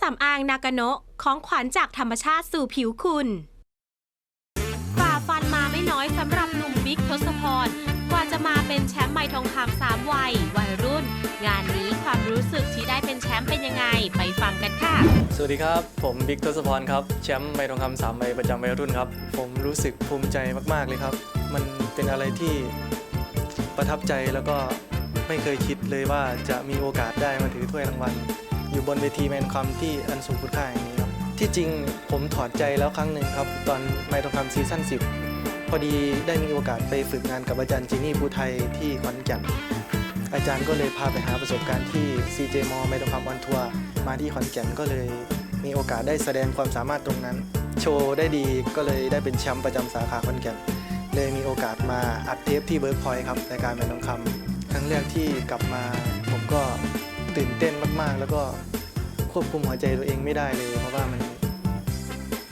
สำอางนากาโนะของขวัญจากธรรมชาติสู่ผิวคุณฝ่าฟันมาไม่น้อยสำหรับหนุ่มบิ๊กทศพร กว่าจะมาเป็นแชมป์ไบทองคำสามวัย วัยรุ่น งานนี้ความรู้สึกที่ได้เป็นแชมป์เป็นยังไง ไปฟังกันค่ะ สวัสดีครับ ผมบิ๊กทศพรครับ แชมป์ใบทองคำสามใบประจำวัยรุ่นครับ ผมรู้สึกภูมิใจมาก ๆ เลยครับ มันเป็นอะไรที่ประทับใจแล้วก็ไม่เคยคิดเลยว่าจะมีโอกาสได้มาถือถ้วยรางวัล อยู่บนเวทีแมนคำที่อันสูงคุณค่าอย่างนี้ครับที่จริงผมถอดใจแล้วครั้งหนึ่งครับ ตอนไมทองคำซีซั่น10 พอดีได้มีโอกาสไปฝึกงานกับอาจารย์จินี่ภูไทยที่ขอนแก่นอาจารย์ก็เลยพาไปหาประสบการณ์ที่ CJ มอไม่ต้องคำวันทัวร์มาที่ขอนแก่นก็เลย มีโอกาสได้แสดงความสามารถตรงนั้น โชว์ได้ดีก็เลยได้เป็นแชมป์ประจำสาขาขอนแก่นเลยมีโอกาสมาอัดเทปที่เบิร์กพอยต์ครับรายการแม่ทองคำครั้งแรกที่กลับมาผมก็ ตื่นเต้นมาก ๆ แล้วก็ควบคุมหัวใจตัวเองไม่ได้เลย เพราะว่ามัน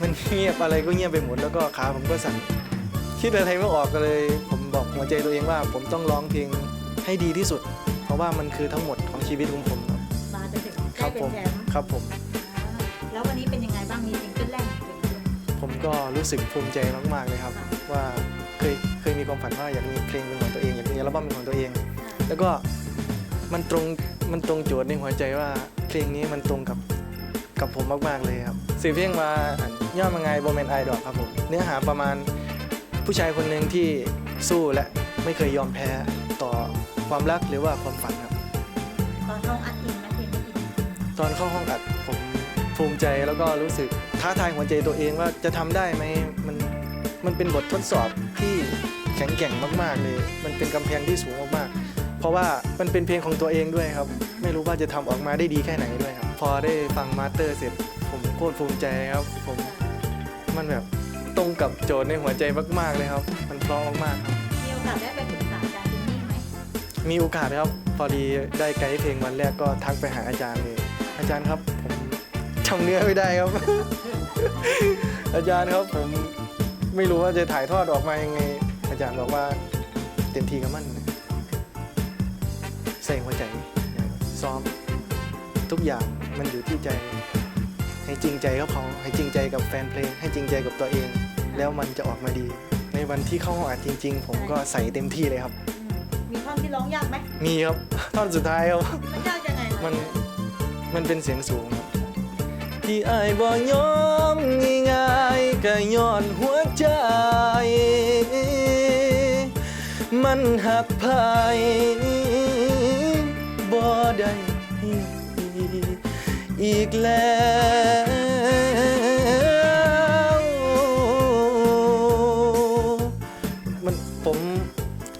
มันเงียบอะไรก็เงียบไปหมดแล้วก็ขาผมก็สั่นคิดอะไรไม่ออกก็เลย ผมบอกหัวใจตัวเองว่า ผมต้องร้องเพลงให้ดีที่สุด เพราะว่ามันคือทั้งหมดของชีวิตของผมครับมาจนถึงคได้รับเป็ผนมแชมป์ครับผม แล้ววันนี้เป็นยังไงบ้างมีซิงเกิลแรกของตัวเองด้วย ผมก็รู้สึกภูมิใจมากๆเลยครับ ว่าเคยเคยมีความฝันว่าอยากมีเพลงเป็นของตัวเองอยากมีอัลบั้มเป็นของตัวเอง แล้วก็ มันตรงมันตรงโจทย์ในหัวใจว่าเพลงนี้มันตรงกับกับผมมากๆเลยครับสื่อเพลงมาอันย่อมาไงโบแมนไอดอครับผมเนื้อหาประมาณผู้ชายคนหนึ่งที่สู้และไม่เคยยอมแพ้ต่อความรักหรือว่าความฝันครับ ตอนเข้าอัดอินไหมเพลงนี้อินตอนเข้าห้องอัดผมภูมิใจแล้วก็รู้สึกท้าทายหัวใจตัวเองว่าจะทำได้ไหมมันมันเป็นบททดสอบที่แข็งแกร่งมาก ๆ เลย มันเป็นกำแพงที่สูงมากๆเพ ราะว่ามันเป็นเพลงของตัวเองด้วยครับ ไม่รู้ว่าจะทำออกมาได้ดีแค่ไหนด้วยครับ พอได้ฟังมาสเตอร์เสร็จ ผมโคตรภูมิใจครับ ผมมันแบบตรงกับโจทย์ในหัวใจมาก ๆ เลยครับ มันเพราะมากๆครับมีโอกาสได้ไปปรึกษาอาจารย์จินนี่ไหมมีโอกาสครับ พอดีได้ไกด์เพลงวันแรกก็ทักไปหาอาจารย์เลยอาจารย์ครับผมจำเนื้อไม่ได้ครับ อาจารย์ครับผมไม่รู้ว่าจะถ่ายทอดออกมายังไง อาจารย์บอกว่าเต็มที่กับมัน ใส่หัวใจ ซ้อมทุกอย่างมันอยู่ที่ใจ ให้จริงใจกับเขาให้จริงใจกับแฟนเพลง ให้จริงใจกับตัวเอง แล้วมันจะออกมาดี ในวันที่เข้าห้องอัดจริง ๆ ผมก็ใส่เต็มที่เลยครับอืมมีท่อนที่ร้องยากไหมมีครับท่อนสุดท้ายครับมันยากยังไงมันมันเป็นเสียงสูงครับที่อายบ่ยอมง่ายๆก็ย้อนหัวใจ มันหักภาย อีกแล้วมันผม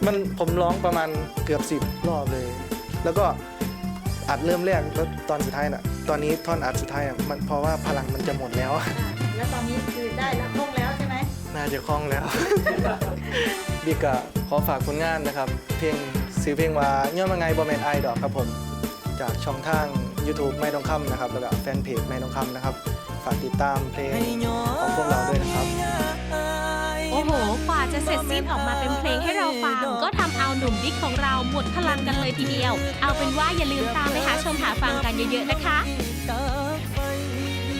มันผมร้องประมาณเกือบสิบรอบเลย แล้วก็อัดเริ่มแรกแล้วตอนสุดท้ายน่ะ ตอนนี้ท่อนอัดสุดท้ายอะมันเพราะว่าพลังมันจะหมดแล้วอะแล้วตอนนี้คือได้แล้วคล่องแล้วใช่ไหมน่าจะคล่องแล้ว บิ๊กก็ขอฝากผลงานนะครับ เพลงซื้อเพลงว่าย่อมาไงบอแมนไอดอกครับผม จากช่องทาง YouTube ไม่ต้องคำนะครับ แล้วก็แฟนเพจไม่ต้องคำนะครับ ฝากติดตามเพลงของพวกเราด้วยนะครับ โอ้โห กว่าจะเสร็จสิ้นออกมาเป็นเพลงให้เราฟัง ก็ทำเอาหนุ่มบิ๊กของเราหมดพลังกันเลยทีเดียว เอาเป็นว่าอย่าลืมตามไปหาชมหาฟังกันเยอะๆนะคะ